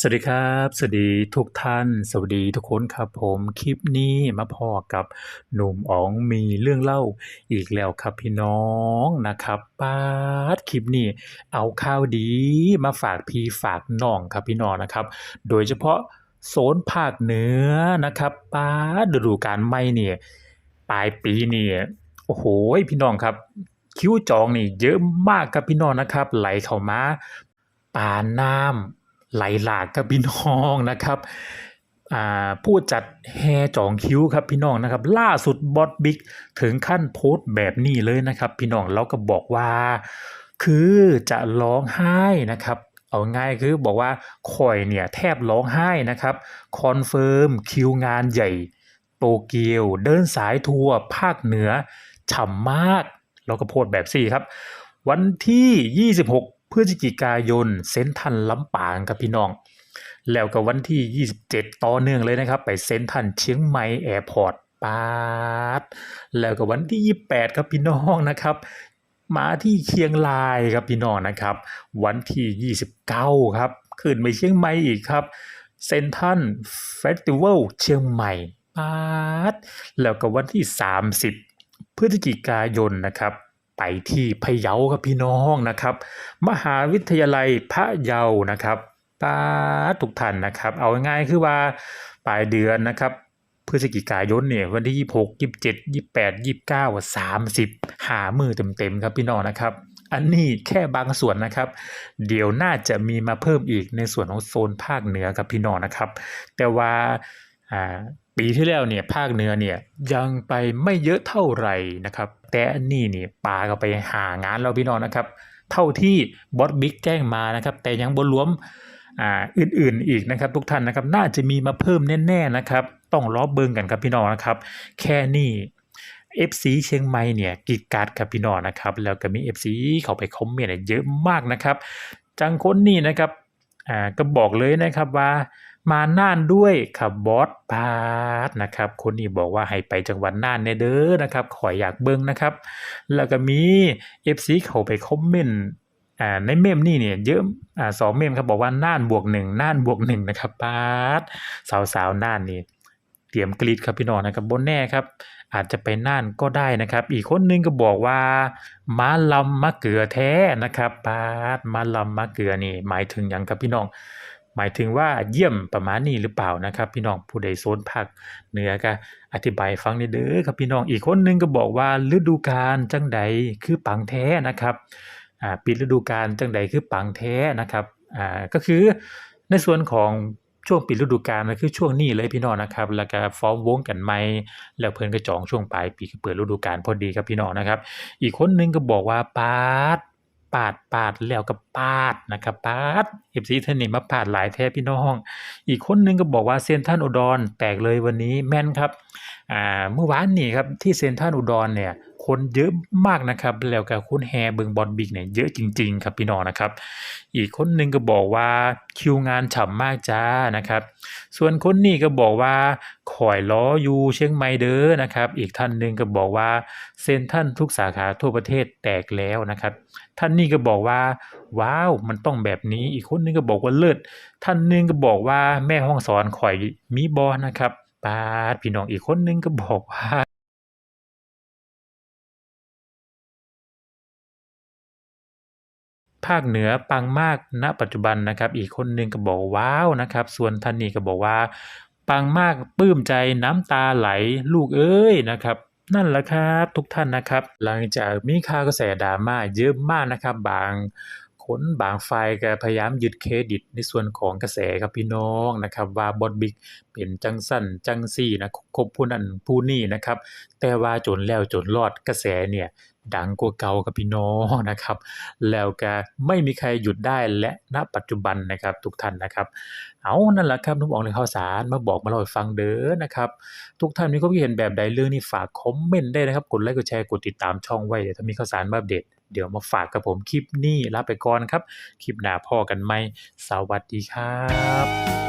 สวัสดีครับ สวัสดีทุกท่าน สวัสดีทุกคนครับผมคลิปนี้มาพอกับหนุ่มอ๋องมีเรื่องเล่าอีกแล้วครับพี่น้องนะครับป๊าดคลิปนี้เอาข่าวดีมาฝากพี่ฝากน้องครับพี่น้องนะครับ โดยเฉพาะโซนภาคเหนือนะครับป๊าดฤดูกาลใหม่เนี่ยปลายปีนี่โอ้โหพี่น้องครับ คิวจองนี่เยอะมากครับพี่น้องนะครับ ไหลเข้ามาปานน้ำ ไหลหลากครับพี่น้องนะครับผู้จัดแฮจองคิ้วครับพี่น้องนะครับ ล่าสุดบอสบิ๊กถึงขั้นโพสต์แบบนี้เลยนะครับ พี่น้องแล้วก็บอกว่า คือจะร้องไห้นะครับเอาง่ายคือบอกว่าข่อยเนี่ยแทบร้องไห้นะครับคอนเฟิร์มคิวงานใหญ่โตเกียว เดินสายทัวร์ภาคเหนือฉ่ำมาก แล้วก็โพสต์แบบสี่ครับ วันที่ 26 พฤศจิกายนเซนทันลำปางครับพี่น้อง แล้วก็วันที่ 27 ต่อเนื่องเลยนะครับ ไปเซนทันเชียงใหม่แอร์พอร์ตปาดแล้วก็วันที่ 28 ครับพี่น้องนะครับ มาที่เชียงรายครับพี่น้องนะครับ วันที่ 29 ครับขึ้นไปเชียงใหม่อีกครับเซนทันเฟสติวัลเชียงใหม่ปาดแล้วก็วันที่ 30 พฤศจิกายนนะครับ ไปที่พะเยาครับพี่น้องนะครับ มหาวิทยาลัยพะเยานะครับป้าทุกท่านนะครับ เอาง่ายๆคือว่าปลายเดือนนะครับพฤศจิกายนเนี่ยวันที่ 26 27 28 29 30 หามือเต็มๆครับพี่น้องนะครับ อันนี้แค่บางส่วนนะครับ เดี๋ยวน่าจะมีมาเพิ่มอีกในส่วนของโซนภาคเหนือครับพี่น้องนะครับ แต่ว่าอ่า ปีที่แล้วเนี่ยภาคเหนือเนี่ยยังไปไม่เยอะเท่าไหร่นะครับ แต่อันนี้เนี่ยปาก็ไปหางานเราพี่น้องนะครับ เท่าที่บอสบิ๊กแจ้งมานะครับ แต่ยังบนรวมอ่าอื่นๆอีกนะครับ ทุกท่านนะครับ น่าจะมีมาเพิ่มแน่ๆนะครับ ต้องรอเบิ่งกันครับพี่น้องนะครับ แค่นี้ FC เชียงใหม่เนี่ยกีดกราดครับพี่น้องนะครับ แล้วก็มี FC เข้าไปคอมเมนต์เยอะมากนะครับ จังคนนี่นะครับอ่าก็บอกเลยนะครับว่า มาน่านด้วยครับบอสพาร์ทนะครับคนนี้บอกว่าให้ไปจังหวัดน่านแน่เด้อนะครับขออยากเบิ่งนะครับ แล้วก็มี FC เข้าไปคอมเมนต์อ่าในเมมนี่เนี่ยเยอะอ่าสองเมมครับบอกว่าน่านบวกหนึ่งน่านบวกหนึ่งนะครับปาร์ทสาวน่านนี่เตรียมกรีดครับพี่น้องนะครับบนแน่ครับ อาจจะไปน่านก็ได้นะครับ อีกคนนึงก็บอกว่าม้าลำมะเกือแท้นะครับปาดม้าลำมะเกือนี่หมายถึงหยังครับพี่น้อง หมายถึงว่าเยี่ยมประมาณนี้หรือเปล่านะครับ พี่น้องผู้ใดโซนภาคเหนือก็อธิบายฟังนิดเด้อครับพี่น้องอีกคนนึงก็บอกว่าฤดูกาลจังใดคือปังแท้นะครับอ่าปิดฤดูกาลจังใดคือปังแท้นะครับอ่าก็คือในส่วนของช่วงปิดฤดูกาลมันคือช่วงนี้เลยพี่น้องนะครับ แล้วก็ฟอร์มวงกันใหม่แล้วเพิ่นก็จองช่วงปลายปีก็เปิดฤดูกาลพอดีครับพี่น้องนะครับ อีกคนนึงก็บอกว่าปาด ปาดปาดแล้วก็ปาดนะครับปาดเอฟซีท่านนี่มาปาดหลายแท้พี่น้อง อีกคนนึงก็บอกว่าเซนท่านอุดรแตกเลยวันนี้แม่นครับอ่าเมื่อวานนี่ครับที่เซนท่านอุดรเนี่ย คนเยอะมากนะครับ แล้วก็คุณแฮเบิงบอลบิ๊กเนี่ยเยอะจริง ๆ ครับพี่น้องนะครับ อีกคนนึงก็บอกว่าคิวงานฉ่ำมากจ้านะครับ ส่วนคนนี้ก็บอกว่าคอยล้ออยู่เชียงใหม่เด้อนะครับ อีกท่านหนึ่งก็บอกว่าเซ็นทรันทุกสาขาทั่วประเทศแตกแล้วนะครับ ท่านนี้ก็บอกว่า ว้าวมันต้องแบบนี้ อีกคนนึงก็บอกว่าเลิศท่านหนึงก็บอกว่าแม่ห้องสอนข่อยมีบอนะครับปาดพี่น้องอีกคนนึงก็บอกว่า ภาคเหนือปังมากณปัจจุบันนะครับ อีกคนหนึ่งก็บอกว้าวนะครับ ส่วนท่านนี้ก็บอกว่า ปังมากปลื้มใจน้ำตาไหลลูกเอ้ยนะครับนั่นแหละครับทุกท่านนะครับ หลังจากมีข่าวกระแสดราม่าเยอะมากนะครับ บางคนบางฝ่ายก็พยายามยึดเครดิตในส่วนของกระแสครับพี่น้องนะครับ ว่าบอดบิ๊กเป็นจังสั้นจังซี่นะคบผู้นั้นผู้นี้นะครับ แต่ว่าจนแล้วจนรอดกระแสเนี่ย ดังกว่าเก่าครับพี่น้องนะครับ แล้วก็ไม่มีใครหยุดได้และณปัจจุบันนะครับทุกท่านนะครับ เอานั่นแหละครับนุ่มอองในข่าวสารมาบอกมาเล่าให้ฟังเด้อนะครับ ทุกท่านมีความคิดเห็นแบบใดเรื่องนี้ฝากคอมเมนต์ได้นะครับ กดไลค์กดแชร์กดติดตามช่องไว้เดี๋ยวถ้ามีข่าวสารมาอัปเดตเดี๋ยวมาฝากกับผมคลิปนี้ลาไปก่อนครับ คลิปหน้าพ่อกันไหมสวัสดีครับ